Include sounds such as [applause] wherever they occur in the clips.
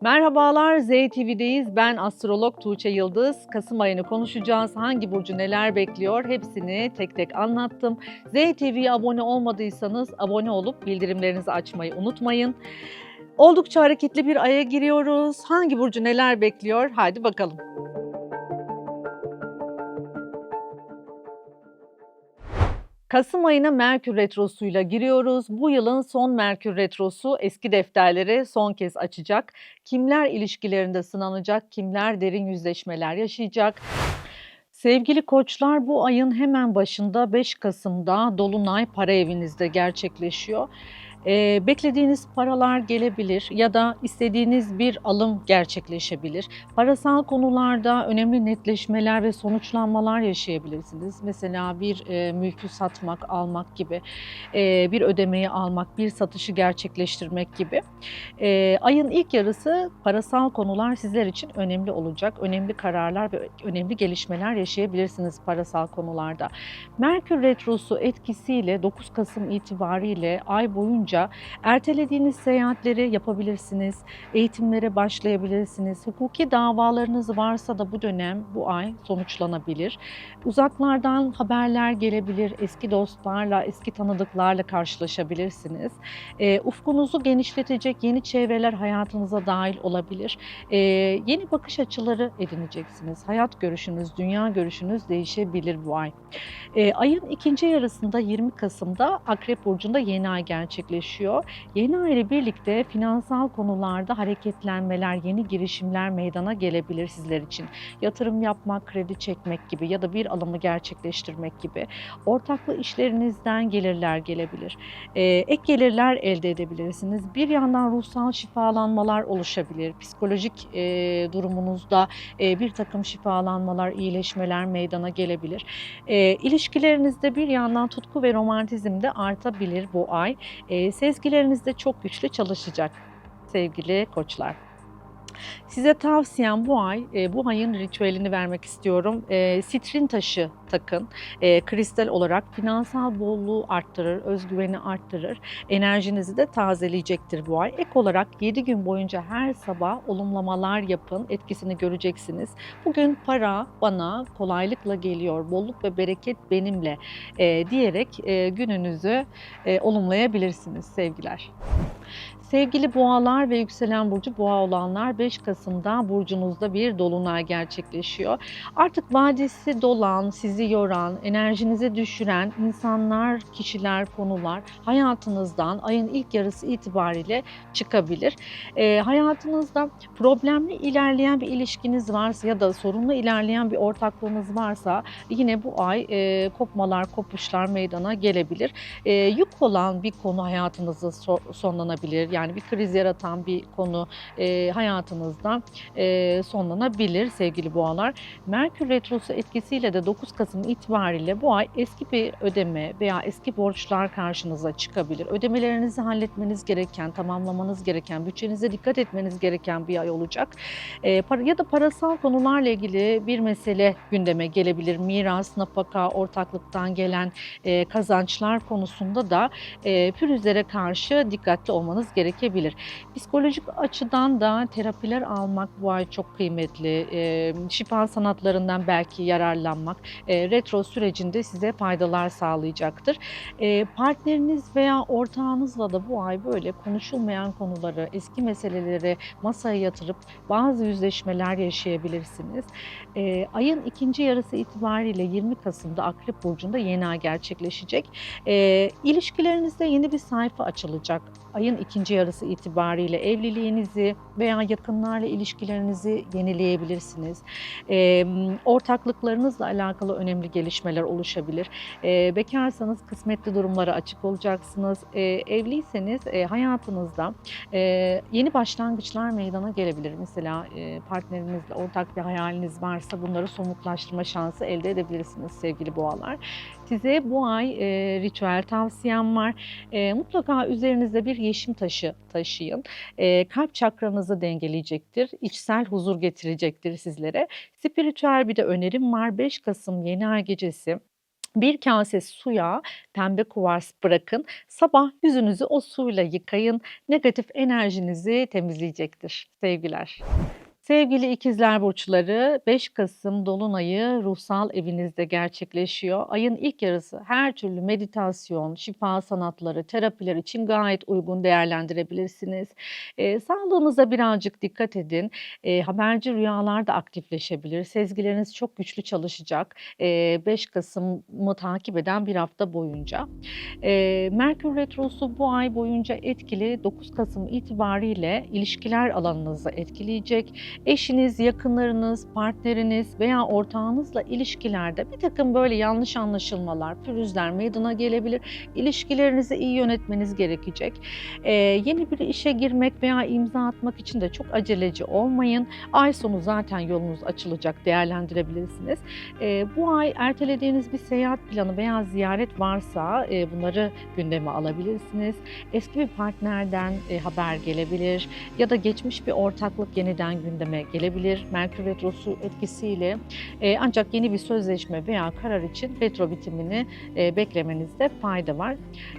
Merhabalar, ZTV'deyiz. Ben astrolog Tuğçe Yıldız. Kasım ayını konuşacağız. Hangi burcu neler bekliyor? Hepsini tek tek anlattım. ZTV'ye abone olmadıysanız abone olup bildirimlerinizi açmayı unutmayın. Oldukça hareketli bir aya giriyoruz. Hangi burcu neler bekliyor? Haydi bakalım. Kasım ayına Merkür Retrosu'yla giriyoruz. Bu yılın son Merkür Retrosu eski defterleri son kez açacak. Kimler ilişkilerinde sınanacak, kimler derin yüzleşmeler yaşayacak? Sevgili koçlar bu ayın hemen başında 5 Kasım'da Dolunay para evinizde gerçekleşiyor. Ee, beklediğiniz paralar gelebilir ya da istediğiniz bir alım gerçekleşebilir. Parasal konularda önemli netleşmeler ve sonuçlanmalar yaşayabilirsiniz. Mesela bir e, mülkü satmak, almak gibi, e, bir ödemeyi almak, bir satışı gerçekleştirmek gibi. E, ayın ilk yarısı parasal konular sizler için önemli olacak. Önemli kararlar ve önemli gelişmeler yaşayabilirsiniz parasal konularda. Merkür Retrosu etkisiyle 9 Kasım itibariyle ay boyunca ertelediğiniz seyahatleri yapabilirsiniz, eğitimlere başlayabilirsiniz. Hukuki davalarınız varsa da bu dönem, bu ay sonuçlanabilir. Uzaklardan haberler gelebilir, eski dostlarla, eski tanıdıklarla karşılaşabilirsiniz. E, ufkunuzu genişletecek yeni çevreler hayatınıza dahil olabilir. E, yeni bakış açıları edineceksiniz. Hayat görüşünüz, dünya görüşünüz değişebilir bu ay. E, ayın ikinci yarısında 20 Kasım'da Akrep Burcu'nda yeni ay gerçekleşiyor. Yeni ay ile birlikte finansal konularda hareketlenmeler, yeni girişimler meydana gelebilir sizler için. Yatırım yapmak, kredi çekmek gibi ya da bir alımı gerçekleştirmek gibi. Ortaklı işlerinizden gelirler gelebilir. E, ek gelirler elde edebilirsiniz. Bir yandan ruhsal şifalanmalar oluşabilir. Psikolojik e, durumunuzda e, bir takım şifalanmalar, iyileşmeler meydana gelebilir. E, ilişkilerinizde bir yandan tutku ve romantizm de artabilir bu ay. E, sezgileriniz de çok güçlü çalışacak sevgili koçlar. Size tavsiyem bu ay, e, bu ayın ritüelini vermek istiyorum. E, sitrin taşı takın. E, kristal olarak finansal bolluğu arttırır, özgüveni arttırır. Enerjinizi de tazeleyecektir bu ay. Ek olarak 7 gün boyunca her sabah olumlamalar yapın. Etkisini göreceksiniz. Bugün para bana kolaylıkla geliyor, bolluk ve bereket benimle e, diyerek e, gününüzü e, olumlayabilirsiniz sevgiler. Sevgili boğalar ve yükselen burcu boğa olanlar 5 Kasım'da burcunuzda bir dolunay gerçekleşiyor. Artık vadisi dolan, sizi yoran, enerjinizi düşüren insanlar, kişiler, konular hayatınızdan ayın ilk yarısı itibariyle çıkabilir. E, hayatınızda problemli ilerleyen bir ilişkiniz varsa ya da sorunlu ilerleyen bir ortaklığınız varsa yine bu ay e, kopmalar, kopuşlar meydana gelebilir. E, yük olan bir konu hayatınızda so- sonlanabilir. Yani bir kriz yaratan bir konu e, hayatınızda e, sonlanabilir sevgili boğalar. Merkür Retrosu etkisiyle de 9 Kasım itibariyle bu ay eski bir ödeme veya eski borçlar karşınıza çıkabilir. Ödemelerinizi halletmeniz gereken, tamamlamanız gereken, bütçenize dikkat etmeniz gereken bir ay olacak. E, para, ya da parasal konularla ilgili bir mesele gündeme gelebilir. Miras, nafaka, ortaklıktan gelen e, kazançlar konusunda da e, pürüzlere karşı dikkatli olmanız gerekebilir. Psikolojik açıdan da terapiler almak bu ay çok kıymetli. E, şifa sanatlarından belki yararlanmak e, retro sürecinde size faydalar sağlayacaktır. E, partneriniz veya ortağınızla da bu ay böyle konuşulmayan konuları, eski meseleleri masaya yatırıp bazı yüzleşmeler yaşayabilirsiniz. E, ayın ikinci yarısı itibariyle 20 Kasım'da Akrep Burcu'nda yeni ay gerçekleşecek. E, ilişkilerinizde yeni bir sayfa açılacak. Ayın ikinci yarısı itibariyle evliliğinizi veya yakınlarla ilişkilerinizi yenileyebilirsiniz. E, ortaklıklarınızla alakalı önemli gelişmeler oluşabilir. E, bekarsanız kısmetli durumlara açık olacaksınız. E, evliyseniz e, hayatınızda e, yeni başlangıçlar meydana gelebilir. Mesela e, partnerinizle ortak bir hayaliniz varsa bunları somutlaştırma şansı elde edebilirsiniz sevgili boğalar. Size bu ay e, ritüel tavsiyem var. E, mutlaka üzerinizde bir yeşim taşı taşıyın. E, kalp çakranızı dengeleyecektir. içsel huzur getirecektir sizlere. Spiritüel bir de önerim var. 5 Kasım yeni ay gecesi Bir kase suya pembe kuvars bırakın. Sabah yüzünüzü o suyla yıkayın. Negatif enerjinizi temizleyecektir. Sevgiler. Sevgili ikizler burçları 5 Kasım Dolunay'ı ruhsal evinizde gerçekleşiyor. Ayın ilk yarısı her türlü meditasyon, şifa sanatları, terapiler için gayet uygun değerlendirebilirsiniz. Eee, sağlığınıza birazcık dikkat edin. Eee, haberci rüyalar da aktifleşebilir. Sezgileriniz çok güçlü çalışacak. Eee, 5 Kasım'ı takip eden bir hafta boyunca. Eee, Merkür Retrosu bu ay boyunca etkili. 9 Kasım itibariyle ilişkiler alanınızı etkileyecek. Eşiniz, yakınlarınız, partneriniz veya ortağınızla ilişkilerde bir takım böyle yanlış anlaşılmalar, pürüzler meydana gelebilir. İlişkilerinizi iyi yönetmeniz gerekecek. Eee, yeni bir işe girmek veya imza atmak için de çok aceleci olmayın. Ay sonu zaten yolunuz açılacak, değerlendirebilirsiniz. Eee, bu ay ertelediğiniz bir seyahat planı veya ziyaret varsa eee, bunları gündeme alabilirsiniz. Eski bir partnerden eee, haber gelebilir ya da geçmiş bir ortaklık yeniden gündeme gelebilir. Merkür Retrosu etkisiyle Eee, ancak yeni bir sözleşme veya karar için retro bitimini eee, beklemenizde fayda var.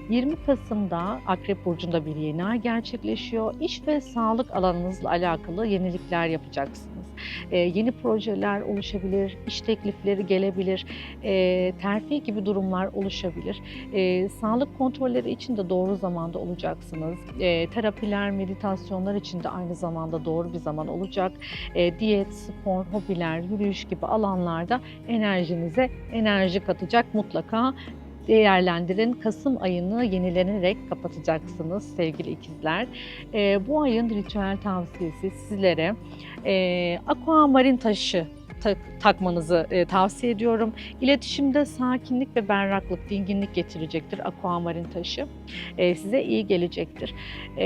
20 Kasım'da Akrep Burcu'nda bir yeni ay gerçekleşiyor. İş ve sağlık alanınızla alakalı yenilikler yapacaksınız. Eee, yeni projeler oluşabilir, iş teklifleri gelebilir, eee, terfi gibi durumlar oluşabilir. Eee, sağlık kontrolleri için de doğru zamanda olacaksınız. Eee, terapiler, meditasyonlar için de aynı zamanda doğru bir zaman olacak. Eee, diyet, spor, hobiler, yürüyüş gibi alanlarda enerjinize enerji katacak mutlaka değerlendirin. Kasım ayını yenilenerek kapatacaksınız sevgili ikizler. Eee, bu ayın ritüel tavsiyesi sizlere eee aquamarin taşı tak- takmanızı e, tavsiye ediyorum. İletişimde sakinlik ve berraklık, dinginlik getirecektir aquamarin taşı. E, size iyi gelecektir. E,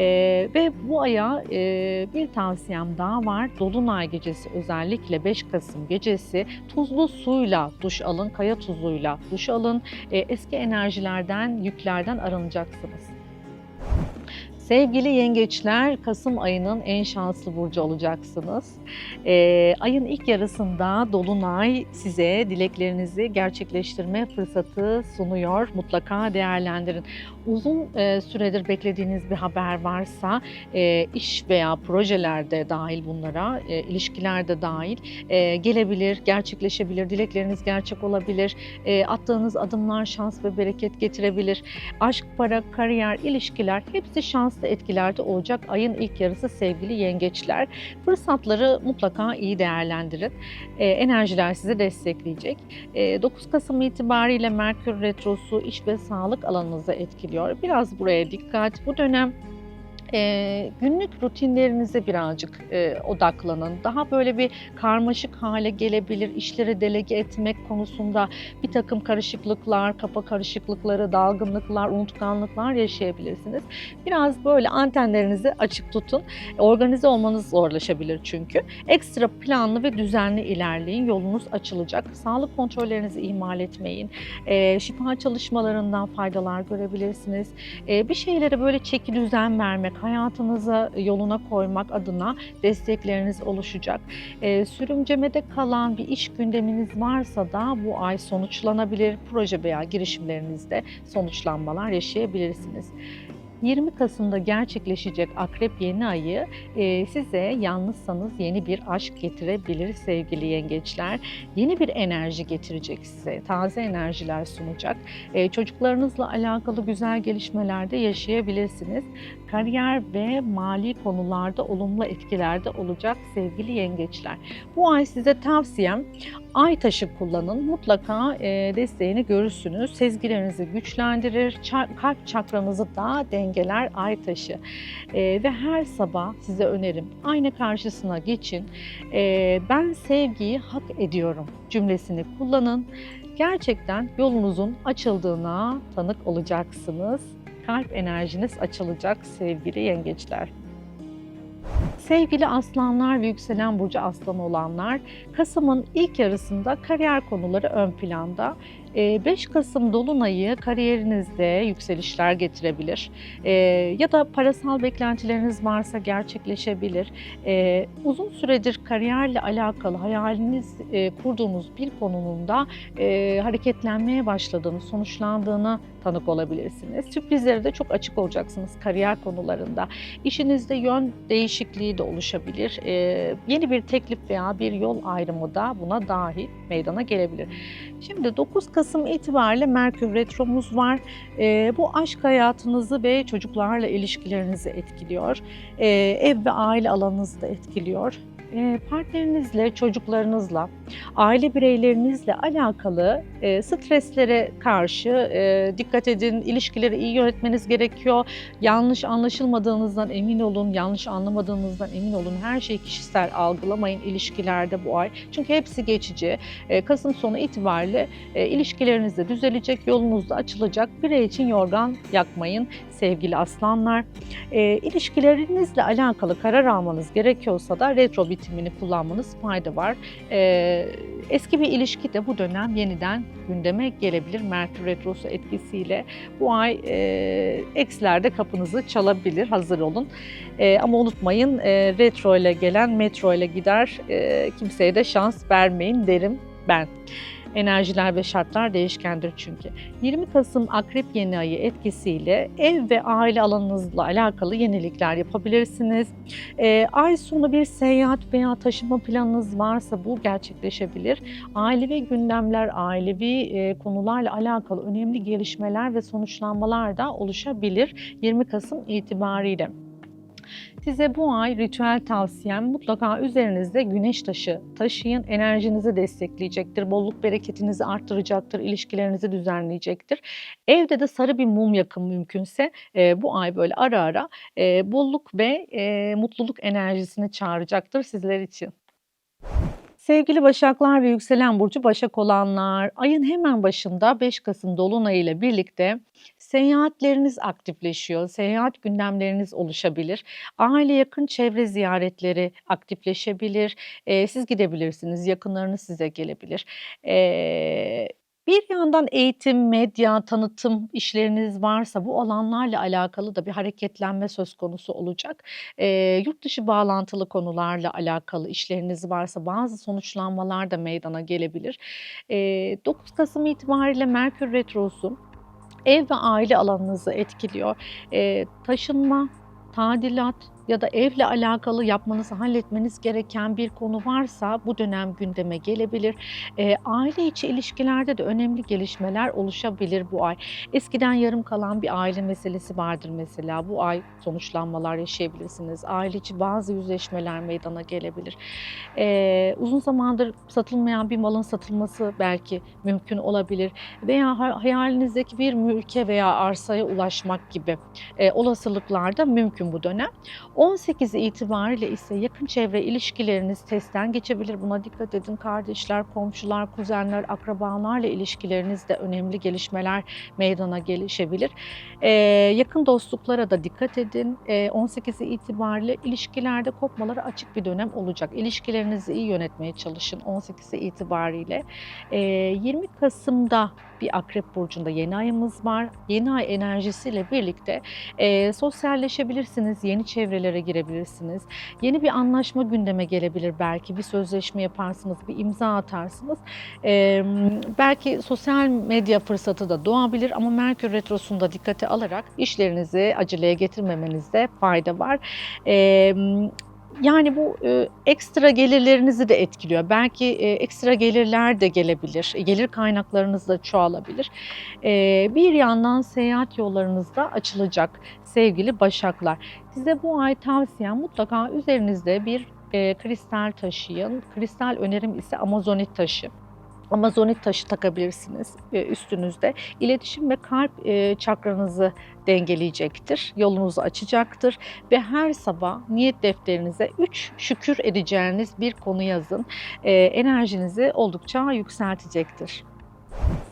ve bu aya e, bir tavsiyem daha var. Dolunay gecesi özellikle 5 Kasım gecesi tuzlu suyla duş alın, kaya tuzuyla duş alın. E, eski enerjilerden, yüklerden arınacaksınız. Sevgili yengeçler, Kasım ayının en şanslı burcu olacaksınız. Ee, ayın ilk yarısında Dolunay size dileklerinizi gerçekleştirme fırsatı sunuyor. Mutlaka değerlendirin. Uzun e, süredir beklediğiniz bir haber varsa, e, iş veya projelerde dahil bunlara, e, ilişkilerde dahil e, gelebilir, gerçekleşebilir, dilekleriniz gerçek olabilir. E, attığınız adımlar şans ve bereket getirebilir. Aşk, para, kariyer, ilişkiler hepsi şanslı etkilerde olacak ayın ilk yarısı sevgili yengeçler. Fırsatları mutlaka iyi değerlendirin. Ee, enerjiler sizi destekleyecek. Ee, 9 Kasım itibariyle Merkür Retrosu iş ve sağlık alanınızı etkiliyor. Biraz buraya dikkat. Bu dönem e, günlük rutinlerinize birazcık e, odaklanın. Daha böyle bir karmaşık hale gelebilir. İşleri delege etmek konusunda bir takım karışıklıklar, kafa karışıklıkları, dalgınlıklar, unutkanlıklar yaşayabilirsiniz. Biraz böyle antenlerinizi açık tutun. Organize olmanız zorlaşabilir çünkü. Ekstra planlı ve düzenli ilerleyin. Yolunuz açılacak. Sağlık kontrollerinizi ihmal etmeyin. E, şifa çalışmalarından faydalar görebilirsiniz. E, bir şeylere böyle çeki düzen vermek, hayatınızı yoluna koymak adına destekleriniz oluşacak. E, sürümcemede kalan bir iş gündeminiz varsa da bu ay sonuçlanabilir. Proje veya girişimlerinizde sonuçlanmalar yaşayabilirsiniz. 20 Kasım'da gerçekleşecek Akrep yeni ayı e, size yalnızsanız yeni bir aşk getirebilir sevgili yengeçler. Yeni bir enerji getirecek size, taze enerjiler sunacak. E, çocuklarınızla alakalı güzel gelişmeler de yaşayabilirsiniz. Kariyer ve mali konularda olumlu etkilerde olacak sevgili yengeçler. Bu ay size tavsiyem ay taşı kullanın. Mutlaka e, desteğini görürsünüz. Sezgilerinizi güçlendirir. ça- kalp çakranızı da dengeler ay taşı. E, ve her sabah size önerim ayna karşısına geçin. E, ben sevgiyi hak ediyorum cümlesini kullanın. Gerçekten yolunuzun açıldığına tanık olacaksınız. Kalp enerjiniz açılacak sevgili yengeçler. Sevgili aslanlar ve yükselen burcu aslan olanlar, Kasım'ın ilk yarısında kariyer konuları ön planda. Eee, 5 Kasım dolunayı kariyerinizde yükselişler getirebilir. Eee, ya da parasal beklentileriniz varsa gerçekleşebilir. Eee, uzun süredir kariyerle alakalı hayaliniz, eee, kurduğunuz bir konunun da, eee, hareketlenmeye başladığını, sonuçlandığına tanık olabilirsiniz. Sürprizlere de çok açık olacaksınız kariyer konularında. İşinizde yön değişikliği de oluşabilir. Yeni bir teklif veya bir yol ayrımı da buna dâhil meydana gelebilir. Şimdi 9 Kasım itibariyle Merkür Retromuz var. Eee, bu aşk hayatınızı ve çocuklarla ilişkilerinizi etkiliyor. Eee, ev ve aile alanınızı da etkiliyor. Eee, partnerinizle, çocuklarınızla, aile bireylerinizle alakalı, eee, streslere karşı, eee, dikkat edin. İlişkileri iyi yönetmeniz gerekiyor. Yanlış anlaşılmadığınızdan emin olun, yanlış anlamadığınızdan emin olun. Her şeyi kişisel algılamayın ilişkilerde bu ay. Çünkü hepsi geçici. Eee, kasım sonu itibariyle, ilişkileriniz de düzelecek, yolunuz da açılacak. Birey için yorgan yakmayın sevgili aslanlar. Eee, ilişkilerinizle alakalı karar almanız gerekiyorsa da retro bitimini kullanmanız fayda var. Eee, eski bir ilişki de bu dönem yeniden gündeme gelebilir Merkür Retrosu etkisiyle. Bu ay, eee, eksler de kapınızı çalabilir, hazır olun. Eee, ama unutmayın, eee, retro ile gelen metro ile gider. Eee, kimseye de şans vermeyin derim ben. Enerjiler ve şartlar değişkendir çünkü. 20 Kasım Akrep Yeni Ayı etkisiyle ev ve aile alanınızla alakalı yenilikler yapabilirsiniz. Eee, ay sonu bir seyahat veya taşıma planınız varsa bu gerçekleşebilir. Ailevi gündemler, ailevi, eee, konularla alakalı önemli gelişmeler ve sonuçlanmalar da oluşabilir 20 Kasım itibariyle. Size bu ay ritüel tavsiyem mutlaka üzerinizde güneş taşı taşıyın. Enerjinizi destekleyecektir, bolluk bereketinizi arttıracaktır, ilişkilerinizi düzenleyecektir. Evde de sarı bir mum yakın mümkünse, eee, bu ay böyle ara ara, eee, bolluk ve, eee, mutluluk enerjisini çağıracaktır sizler için. Sevgili Başaklar ve yükselen burcu Başak olanlar, ayın hemen başında 5 Kasım dolunayı ile birlikte seyahatleriniz aktifleşiyor. Seyahat gündemleriniz oluşabilir. Aile, yakın çevre ziyaretleri aktifleşebilir. Eee, siz gidebilirsiniz, yakınlarınız size gelebilir. Eee, bir yandan eğitim, medya, tanıtım işleriniz varsa bu alanlarla alakalı da bir hareketlenme söz konusu olacak. Eee, yurt dışı bağlantılı konularla alakalı işleriniz varsa bazı sonuçlanmalar da meydana gelebilir. Eee, 9 Kasım itibariyle Merkür Retrosu ev ve aile alanınızı etkiliyor. Eee, taşınma, tadilat ya da evle alakalı yapmanız, halletmeniz gereken bir konu varsa bu dönem gündeme gelebilir. Eee, aile içi ilişkilerde de önemli gelişmeler oluşabilir bu ay. Eskiden yarım kalan bir aile meselesi vardır mesela. Bu ay sonuçlanmalar yaşayabilirsiniz. Aile içi bazı yüzleşmeler meydana gelebilir. Eee, uzun zamandır satılmayan bir malın satılması belki mümkün olabilir veya ha hayalinizdeki bir mülke veya arsaya ulaşmak gibi, eee, olasılıklar da mümkün bu dönem. 18'i itibariyle ise yakın çevre ilişkileriniz testten geçebilir. Buna dikkat edin. Kardeşler, komşular, kuzenler, akrabalarla ilişkilerinizde önemli gelişmeler meydana gelişebilir. Eee, yakın dostluklara da dikkat edin. Eee, 18'i itibariyle ilişkilerde kopmalara açık bir dönem olacak. İlişkilerinizi iyi yönetmeye çalışın 18'i itibariyle. Eee, 20 Kasım'da bir Akrep burcunda yeni ayımız var. Yeni ay enerjisiyle birlikte, eee, sosyalleşebilirsiniz, yeni çevrelere girebilirsiniz. Yeni bir anlaşma gündeme gelebilir belki. Bir sözleşme yaparsınız, bir imza atarsınız. Emm, belki sosyal medya fırsatı da doğabilir ama Merkür Retrosu'nu da dikkate alarak işlerinizi aceleye getirmemenizde fayda var. Emm, yani bu, eee, ekstra gelirlerinizi de etkiliyor. Belki, eee, ekstra gelirler de gelebilir. Gelir kaynaklarınız da çoğalabilir. Eee, bir yandan seyahat yollarınız da açılacak sevgili Başaklar. Size bu ay tavsiyem mutlaka üzerinizde bir, eee, kristal taşıyın. Kristal önerim ise amazonit taşı. Amazonit taşı takabilirsiniz, eee, üstünüzde. İletişim ve kalp, eee, çakranızı dengeleyecektir, yolunuzu açacaktır ve her sabah niyet defterinize 3 şükür edeceğiniz bir konu yazın. Eee, enerjinizi oldukça yükseltecektir.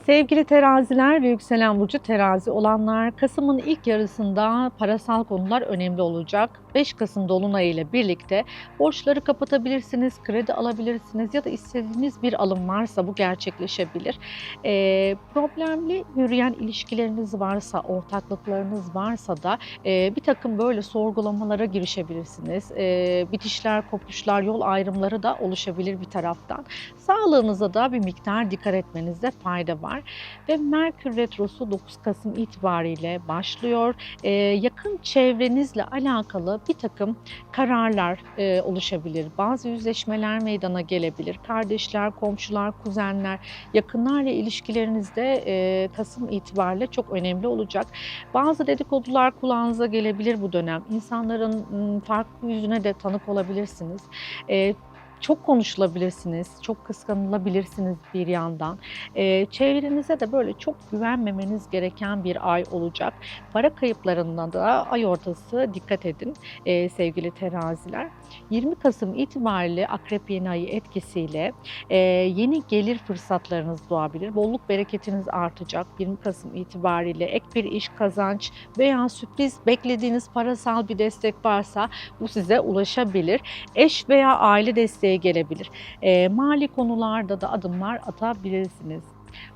Sevgili teraziler ve yükselen burcu terazi olanlar, Kasım'ın ilk yarısında parasal konular önemli olacak. 5 Kasım Dolunay ile birlikte borçları kapatabilirsiniz, kredi alabilirsiniz ya da istediğiniz bir alım varsa bu gerçekleşebilir. Ee, problemli yürüyen ilişkileriniz varsa, ortaklıklarınız varsa da e, bir takım böyle sorgulamalara girişebilirsiniz. E, bitişler, kopuşlar, yol ayrımları da oluşabilir bir taraftan. Sağlığınıza da bir miktar dikkat etmenizde fayda var. Ve Merkür Retrosu 9 Kasım itibariyle başlıyor. Ee, yakın çevrenizle alakalı bir takım kararlar e, oluşabilir. Bazı yüzleşmeler meydana gelebilir. Kardeşler, komşular, kuzenler, yakınlarla ilişkilerinizde e, Kasım itibariyle çok önemli olacak. Bazı dedikodular kulağınıza gelebilir bu dönem. İnsanların farklı yüzüne de tanık olabilirsiniz. E, çok konuşulabilirsiniz, çok kıskanılabilirsiniz bir yandan. Ee, çevrenize de böyle çok güvenmemeniz gereken bir ay olacak. Para kayıplarına da ay ortası dikkat edin ee, sevgili teraziler. 20 Kasım itibariyle Akrep yeni ayı etkisiyle e, yeni gelir fırsatlarınız doğabilir. Bolluk bereketiniz artacak. 20 Kasım itibariyle ek bir iş kazanç veya sürpriz beklediğiniz parasal bir destek varsa bu size ulaşabilir. Eş veya aile desteği gelebilir. E, mali konularda da adımlar atabilirsiniz.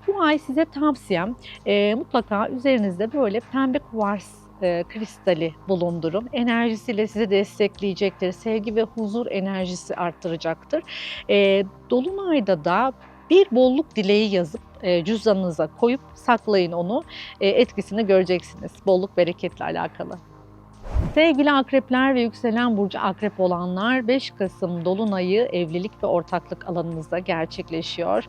Bu ay size tavsiyem e, mutlaka üzerinizde böyle pembe kuvars e, kristali bulundurun. Enerjisiyle sizi destekleyecektir. Sevgi ve huzur enerjisi arttıracaktır. E, Dolunayda da bir bolluk dileği yazıp e, cüzdanınıza koyup saklayın onu. E, etkisini göreceksiniz. Bolluk bereketle alakalı. Sevgili akrepler ve yükselen burcu akrep olanlar 5 Kasım Dolunay'ı evlilik ve ortaklık alanınızda gerçekleşiyor.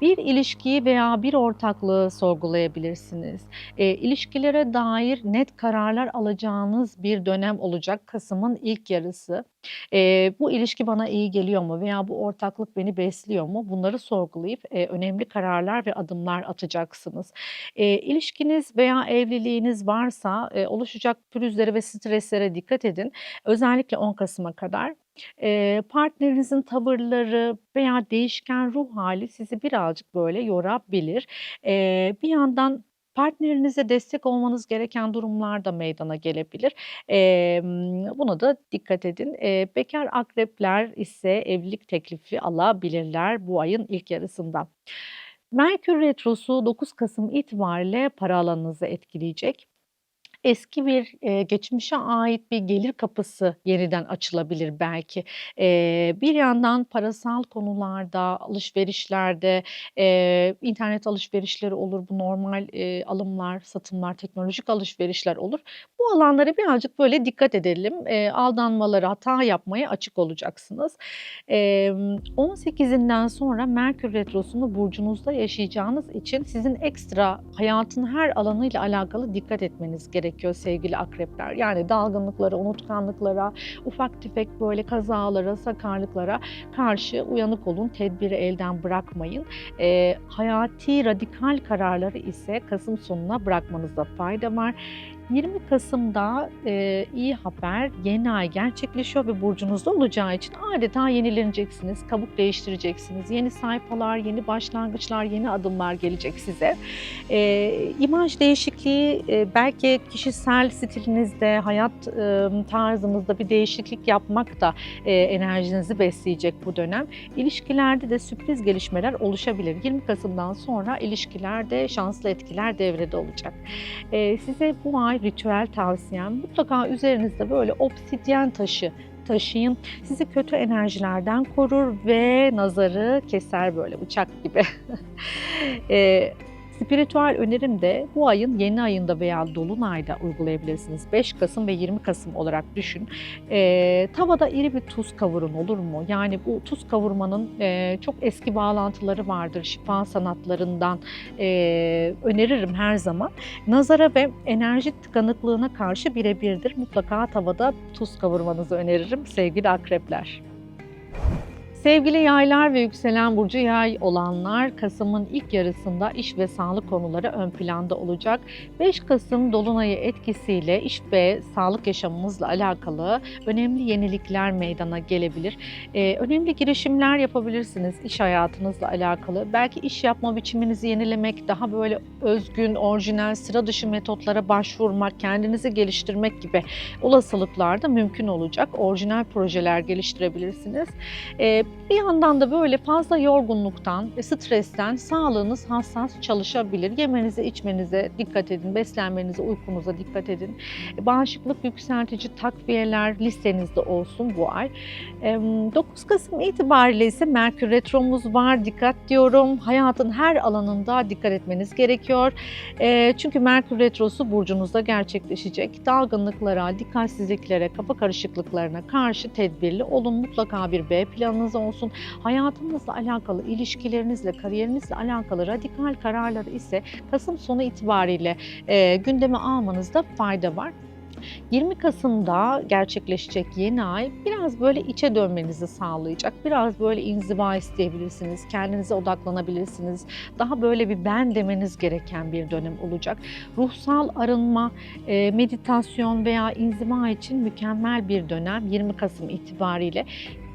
Bir ilişkiyi veya bir ortaklığı sorgulayabilirsiniz. E, ilişkilere dair net kararlar alacağınız bir dönem olacak Kasım'ın ilk yarısı. E, bu ilişki bana iyi geliyor mu veya bu ortaklık beni besliyor mu? Bunları sorgulayıp e, önemli kararlar ve adımlar atacaksınız. E, ilişkiniz veya evliliğiniz varsa e, oluşacak pürüzlere ve streslere dikkat edin. Özellikle 10 Kasım'a kadar. Partnerinizin tavırları veya değişken ruh hali sizi birazcık böyle yorabilir. Bir yandan partnerinize destek olmanız gereken durumlar da meydana gelebilir. Emm, buna da dikkat edin. Eee, bekâr akrepler ise evlilik teklifi alabilirler bu ayın ilk yarısında. Merkür Retrosu 9 Kasım itibariyle para alanınızı etkileyecek. Eski bir, eee, geçmişe ait bir gelir kapısı yeniden açılabilir belki. Eee, bir yandan parasal konularda, alışverişlerde, eee, internet alışverişleri olur, bu normal, eee, alımlar, satımlar, teknolojik alışverişler olur. Bu alanlara birazcık böyle dikkat edelim. Eee, aldanmalara, hata yapmaya açık olacaksınız. Emm, 18'inden sonra Merkür Retrosu'nu burcunuzda yaşayacağınız için sizin ekstra hayatın her alanıyla alakalı dikkat etmeniz gerekiyor sevgili akrepler. Yani dalgınlıklara, unutkanlıklara, ufak tefek böyle kazalara, sakarlıklara karşı uyanık olun. Tedbiri elden bırakmayın. Eee, hayati radikal kararları ise Kasım sonuna bırakmanızda fayda var. 20 Kasım'da, eee, iyi haber, yeni ay gerçekleşiyor ve burcunuzda olacağı için adeta yenileneceksiniz, kabuk değiştireceksiniz. Yeni sayfalar, yeni başlangıçlar, yeni adımlar gelecek size. Eee, imaj değişikliği, eee, belki kişisel stilinizde, hayat, ımm, tarzınızda bir değişiklik yapmak da, eee, enerjinizi besleyecek bu dönem. İlişkilerde de sürpriz gelişmeler oluşabilir. 20 Kasım'dan sonra ilişkilerde şanslı etkiler devrede olacak. Eee, size bu ay ritüel tavsiyem mutlaka üzerinizde böyle obsidyen taşı taşıyın. Sizi kötü enerjilerden korur ve nazarı keser böyle bıçak gibi. Eee, [laughs] spiritüel önerim de bu ayın yeni ayında veya dolunayda uygulayabilirsiniz. 5 Kasım ve 20 Kasım olarak düşün. Eee, tavada iri bir tuz kavurun olur mu? Yani bu tuz kavurmanın, eee, çok eski bağlantıları vardır şifa sanatlarından. Eee, öneririm her zaman. Nazara ve enerji tıkanıklığına karşı birebirdir. Mutlaka tavada tuz kavurmanızı öneririm sevgili akrepler. Sevgili yaylar ve yükselen burcu yay olanlar Kasım'ın ilk yarısında iş ve sağlık konuları ön planda olacak. 5 Kasım Dolunay'ı etkisiyle iş ve sağlık yaşamımızla alakalı önemli yenilikler meydana gelebilir. Ee, önemli girişimler yapabilirsiniz iş hayatınızla alakalı. Belki iş yapma biçiminizi yenilemek, daha böyle özgün, orijinal, sıra dışı metotlara başvurmak, kendinizi geliştirmek gibi olasılıklar da mümkün olacak. Orijinal projeler geliştirebilirsiniz. Ee, bir yandan da böyle fazla yorgunluktan, stresten sağlığınız hassas çalışabilir. Yemenize, içmenize dikkat edin, beslenmenize, uykunuza dikkat edin. Bağışıklık yükseltici takviyeler listenizde olsun bu ay. Ee, 9 Kasım itibariyle ise Merkür Retromuz var. Dikkat diyorum. Hayatın her alanında dikkat etmeniz gerekiyor. Ee, çünkü Merkür Retrosu burcunuzda gerçekleşecek. Dalgınlıklara, dikkatsizliklere, kafa karışıklıklarına karşı tedbirli olun. Mutlaka bir B planınız olsun. Hayatınızla alakalı, ilişkilerinizle, kariyerinizle alakalı radikal kararları ise Kasım sonu itibariyle e, gündeme almanızda fayda var. 20 Kasım'da gerçekleşecek yeni ay biraz böyle içe dönmenizi sağlayacak. Biraz böyle inziva isteyebilirsiniz, kendinize odaklanabilirsiniz. Daha böyle bir ben demeniz gereken bir dönem olacak. Ruhsal arınma, e, meditasyon veya inziva için mükemmel bir dönem 20 Kasım itibariyle.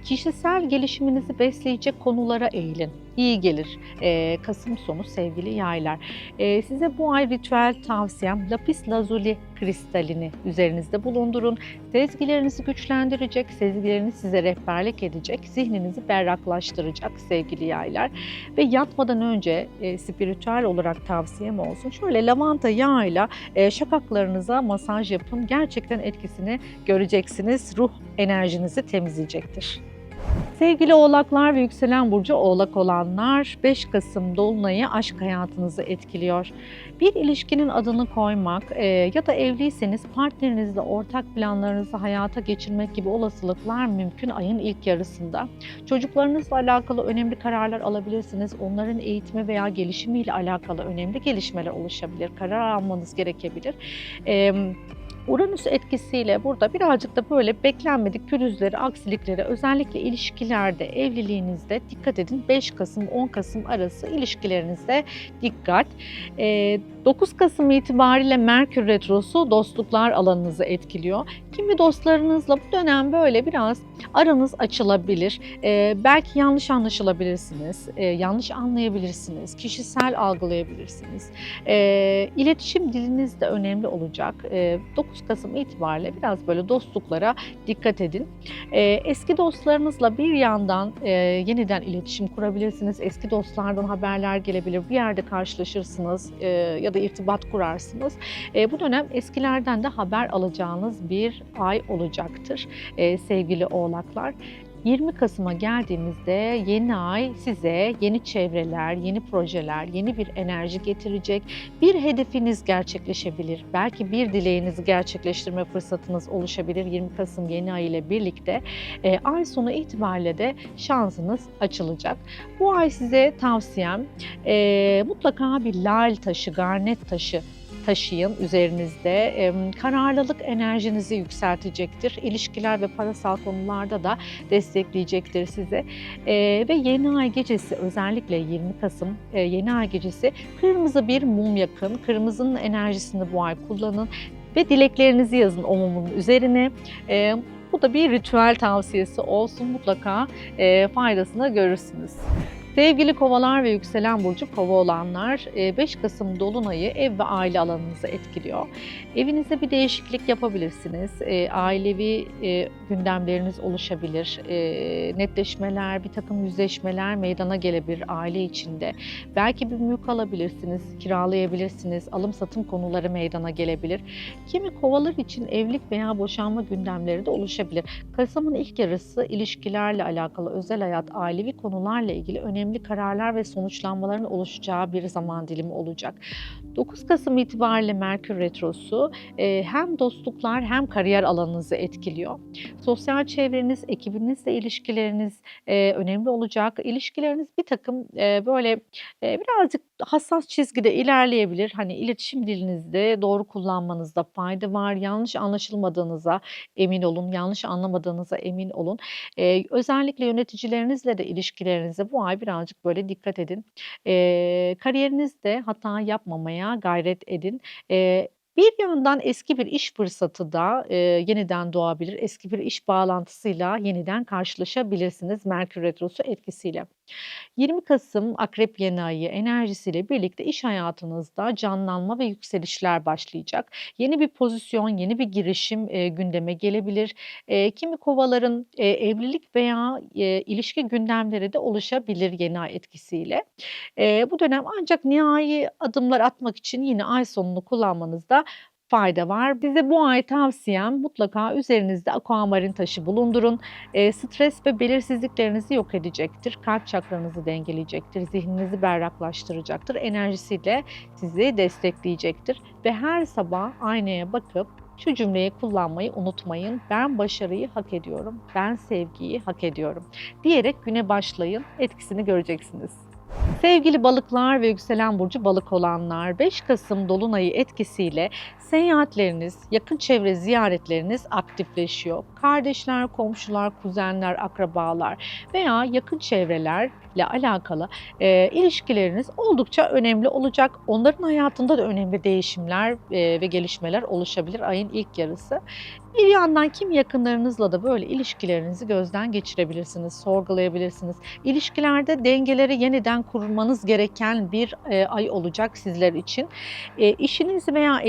Kişisel gelişiminizi besleyecek konulara eğilin. İyi gelir e, Kasım sonu sevgili yaylar. E, size bu ay ritüel tavsiyem lapis lazuli kristalini üzerinizde bulundurun. Sezgilerinizi güçlendirecek, sezgileriniz size rehberlik edecek, zihninizi berraklaştıracak sevgili yaylar. Ve yatmadan önce e, spiritüel olarak tavsiyem olsun. Şöyle lavanta yağıyla e, şakaklarınıza masaj yapın. Gerçekten etkisini göreceksiniz. Ruh enerjinizi temizleyecektir. Sevgili oğlaklar ve yükselen burcu oğlak olanlar 5 Kasım Dolunay'ı aşk hayatınızı etkiliyor. Bir ilişkinin adını koymak e, ya da evliyseniz partnerinizle ortak planlarınızı hayata geçirmek gibi olasılıklar mümkün ayın ilk yarısında. Çocuklarınızla alakalı önemli kararlar alabilirsiniz. Onların eğitimi veya gelişimiyle alakalı önemli gelişmeler oluşabilir. Karar almanız gerekebilir. E, Uranüs etkisiyle burada birazcık da böyle beklenmedik pürüzleri, aksilikleri özellikle ilişkilerde, evliliğinizde dikkat edin. 5 Kasım 10 Kasım arası ilişkilerinizde dikkat. Ee, 9 Kasım itibariyle Merkür Retrosu dostluklar alanınızı etkiliyor. Kimi dostlarınızla bu dönem böyle biraz aranız açılabilir. Ee, belki yanlış anlaşılabilirsiniz, ee, yanlış anlayabilirsiniz, kişisel algılayabilirsiniz. Ee, iletişim diliniz de önemli olacak. Ee, 9 Kasım itibariyle biraz böyle dostluklara dikkat edin. Ee, eski dostlarınızla bir yandan e, yeniden iletişim kurabilirsiniz. Eski dostlardan haberler gelebilir. Bir yerde karşılaşırsınız e, ya da irtibat kurarsınız. E, bu dönem eskilerden de haber alacağınız bir ay olacaktır e, sevgili oğlaklar. 20 Kasım'a geldiğimizde yeni ay size yeni çevreler, yeni projeler, yeni bir enerji getirecek. Bir hedefiniz gerçekleşebilir. Belki bir dileğinizi gerçekleştirme fırsatınız oluşabilir 20 Kasım yeni ay ile birlikte. E, ay sonu itibariyle de şansınız açılacak. Bu ay size tavsiyem e, mutlaka bir lal taşı, garnet taşı taşıyın üzerinizde. Kararlılık enerjinizi yükseltecektir. İlişkiler ve parasal konularda da destekleyecektir size. Ve yeni ay gecesi özellikle 20 Kasım yeni ay gecesi kırmızı bir mum yakın. Kırmızının enerjisini bu ay kullanın ve dileklerinizi yazın o mumun üzerine. Bu da bir ritüel tavsiyesi olsun mutlaka faydasını görürsünüz. Sevgili kovalar ve yükselen burcu kova olanlar 5 Kasım Dolunay'ı ev ve aile alanınızı etkiliyor. Evinizde bir değişiklik yapabilirsiniz. Ailevi gündemleriniz oluşabilir. Netleşmeler, bir takım yüzleşmeler meydana gelebilir aile içinde. Belki bir mülk alabilirsiniz, kiralayabilirsiniz. Alım satım konuları meydana gelebilir. Kimi kovalar için evlilik veya boşanma gündemleri de oluşabilir. Kasım'ın ilk yarısı ilişkilerle alakalı, özel hayat, ailevi konularla ilgili önemli önemli kararlar ve sonuçlanmaların oluşacağı bir zaman dilimi olacak. 9 Kasım itibariyle Merkür Retrosu e, hem dostluklar hem kariyer alanınızı etkiliyor. Sosyal çevreniz, ekibinizle ilişkileriniz e, önemli olacak. İlişkileriniz bir takım e, böyle e, birazcık hassas çizgide ilerleyebilir. Hani iletişim dilinizde doğru kullanmanızda fayda var. Yanlış anlaşılmadığınıza emin olun, yanlış anlamadığınıza emin olun. E, özellikle yöneticilerinizle de ilişkilerinize bu ay birazcık böyle dikkat edin. E, kariyerinizde hata yapmamaya gayret edin. E, bir yandan eski bir iş fırsatı da e, yeniden doğabilir. Eski bir iş bağlantısıyla yeniden karşılaşabilirsiniz Merkür Retrosu etkisiyle. 20 Kasım Akrep Yeni Ayı enerjisiyle birlikte iş hayatınızda canlanma ve yükselişler başlayacak. Yeni bir pozisyon, yeni bir girişim e, gündeme gelebilir. E, kimi kovaların e, evlilik veya e, ilişki gündemleri de oluşabilir yeni ay etkisiyle. E, bu dönem ancak nihai adımlar atmak için yine ay sonunu kullanmanızda fayda var. Bize bu ay tavsiyem mutlaka üzerinizde aquamarin taşı bulundurun. E, stres ve belirsizliklerinizi yok edecektir. Kalp çakranızı dengeleyecektir. Zihninizi berraklaştıracaktır. Enerjisiyle sizi destekleyecektir. Ve her sabah aynaya bakıp şu cümleyi kullanmayı unutmayın. Ben başarıyı hak ediyorum. Ben sevgiyi hak ediyorum. Diyerek güne başlayın. Etkisini göreceksiniz. Sevgili balıklar ve yükselen burcu balık olanlar 5 Kasım dolunayı etkisiyle seyahatleriniz, yakın çevre ziyaretleriniz aktifleşiyor. Kardeşler, komşular, kuzenler, akrabalar veya yakın çevrelerle alakalı e, ilişkileriniz oldukça önemli olacak. Onların hayatında da önemli değişimler e, ve gelişmeler oluşabilir ayın ilk yarısı. Bir yandan kim yakınlarınızla da böyle ilişkilerinizi gözden geçirebilirsiniz, sorgulayabilirsiniz. İlişkilerde dengeleri yeniden kurmanız gereken bir e, ay olacak sizler için. E, işiniz veya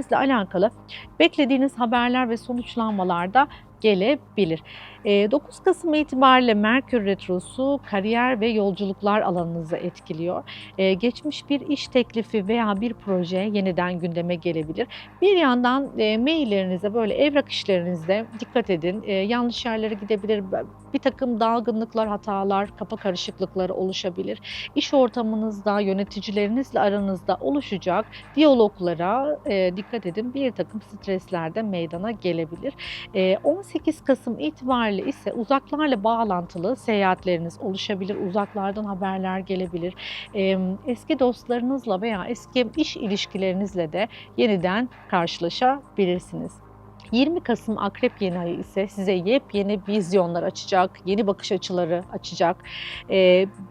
eğitiminizle alakalı beklediğiniz haberler ve sonuçlanmalar da gelebilir. 9 Kasım itibariyle Merkür Retrosu kariyer ve yolculuklar alanınızı etkiliyor. Geçmiş bir iş teklifi veya bir proje yeniden gündeme gelebilir. Bir yandan maillerinize böyle evrak işlerinizde dikkat edin. Yanlış yerlere gidebilir. Bir takım dalgınlıklar, hatalar, kafa karışıklıkları oluşabilir. İş ortamınızda, yöneticilerinizle aranızda oluşacak diyaloglara dikkat edin. Bir takım stresler de meydana gelebilir. 18 Kasım itibariyle ise uzaklarla bağlantılı seyahatleriniz oluşabilir. Uzaklardan haberler gelebilir. Eski dostlarınızla veya eski iş ilişkilerinizle de yeniden karşılaşabilirsiniz. 20 Kasım Akrep yeni ayı ise size yepyeni vizyonlar açacak, yeni bakış açıları açacak.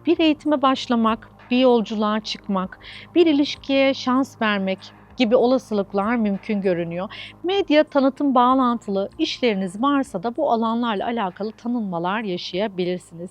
Bir eğitime başlamak, bir yolculuğa çıkmak, bir ilişkiye şans vermek, gibi olasılıklar mümkün görünüyor. Medya tanıtım bağlantılı işleriniz varsa da bu alanlarla alakalı tanınmalar yaşayabilirsiniz.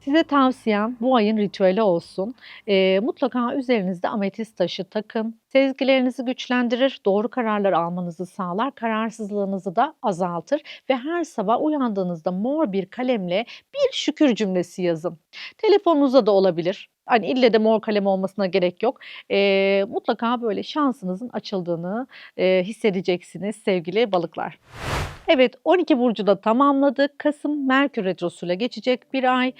Size tavsiyem bu ayın ritüeli olsun. E, mutlaka üzerinizde ametist taşı takın. Sezgilerinizi güçlendirir, doğru kararlar almanızı sağlar, kararsızlığınızı da azaltır ve her sabah uyandığınızda mor bir kalemle bir şükür cümlesi yazın. Telefonunuza da olabilir. Hani ille de mor kalem olmasına gerek yok. E, mutlaka böyle şansınızın açıldığını e, hissedeceksiniz sevgili balıklar. Evet 12 burcu da tamamladık. Kasım Merkür Retrosu'yla geçecek bir ay.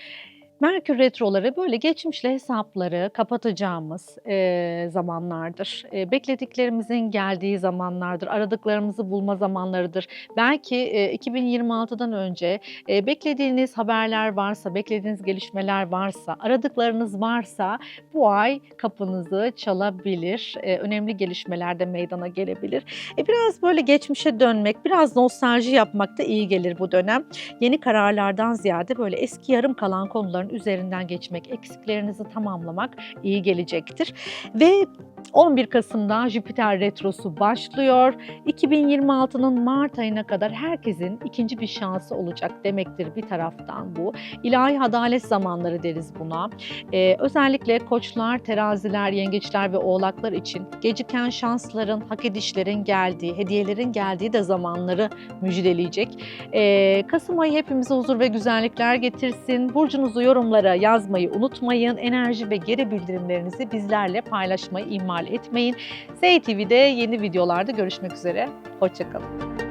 Merkür retroları böyle geçmişle hesapları kapatacağımız e, zamanlardır. E, beklediklerimizin geldiği zamanlardır. Aradıklarımızı bulma zamanlarıdır. Belki e, 2026'dan önce e, beklediğiniz haberler varsa, beklediğiniz gelişmeler varsa, aradıklarınız varsa bu ay kapınızı çalabilir. E, önemli gelişmeler de meydana gelebilir. E, biraz böyle geçmişe dönmek, biraz nostalji yapmak da iyi gelir bu dönem. Yeni kararlardan ziyade böyle eski yarım kalan konuların üzerinden geçmek, eksiklerinizi tamamlamak iyi gelecektir. Ve 11 Kasım'da Jüpiter Retrosu başlıyor. 2026'nın Mart ayına kadar herkesin ikinci bir şansı olacak demektir bir taraftan bu. İlahi adalet zamanları deriz buna. Ee, özellikle koçlar, teraziler, yengeçler ve oğlaklar için geciken şansların, hak edişlerin geldiği, hediyelerin geldiği de zamanları müjdeleyecek. Ee, Kasım ayı hepimize huzur ve güzellikler getirsin. Burcunuzu yorumlara yazmayı unutmayın. Enerji ve geri bildirimlerinizi bizlerle paylaşmayı ihmal etmeyin. ZTV'de yeni videolarda görüşmek üzere. Hoşçakalın.